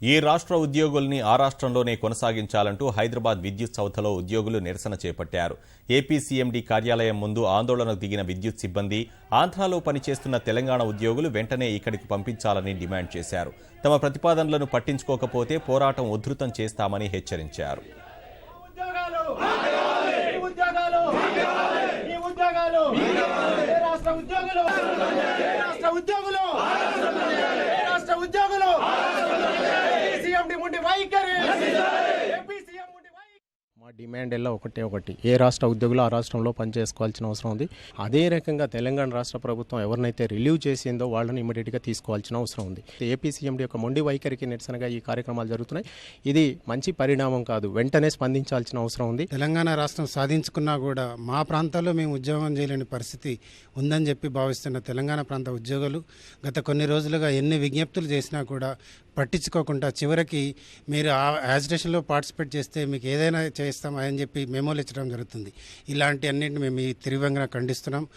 ఈ రాష్ట్ర ఉద్యోగుల్ని ఆ రాష్ట్రంలోనే కొనసాగించాలంటూ హైదరాబాద్ విద్యుత్ సౌధలో ఉద్యోగులు నిరసన చేపట్టారు. ఏపీ సీఎండీ కార్యాలయం ముందు ఆందోళనకు దిగిన విద్యుత్ సిబ్బంది ఆంధ్రాలో పనిచేస్తున్న తెలంగాణ ఉద్యోగులు వెంటనే ఇక్కడికి పంపించాలని డిమాండ్ చేశారు. తమ ప్రతిపాదనలను పట్టించుకోకపోతే పోరాటం ఉధృతం చేస్తామని హెచ్చరించారు. ఉద్యోగులు ఈ ఉద్యోగాలు మా డిమాండ్ ఎలా ఒకటే ఒకటి. ఏ రాష్ట్ర ఉద్యోగులు ఆ రాష్ట్రంలో పనిచేసుకోవాల్సిన అవసరం ఉంది. అదే రకంగా తెలంగాణ రాష్ట్ర ప్రభుత్వం ఎవరినైతే రిలీవ్ చేసిందో వాళ్ళని ఇమీడియట్గా తీసుకోవాల్సిన అవసరం ఉంది. ఏపీ సీఎండి యొక్క మొండి వైఖరికి నిరసనగా ఈ కార్యక్రమాలు జరుగుతున్నాయి. ఇది మంచి పరిణామం కాదు. వెంటనే స్పందించాల్సిన అవసరం ఉంది. తెలంగాణ రాష్ట్రం సాధించుకున్నా కూడా మా ప్రాంతాల్లో మేము ఉద్యోగం చేయలేని పరిస్థితి ఉందని చెప్పి భావిస్తున్న తెలంగాణ ప్రాంత ఉద్యోగులు గత కొన్ని రోజులుగా ఎన్ని విజ్ఞప్తులు చేసినా కూడా పట్టించుకోకుండా చివరికి మీరు ఆ యాజిటేషన్లో పార్టిసిపేట్ చేస్తే మీకు ఏదైనా చేస్తే అని చెప్పి మెమోలు ఇచ్చడం జరుగుతుంది. ఇలాంటి అన్నింటిని మేము ఈ తీవ్రంగా ఖండిస్తున్నాం.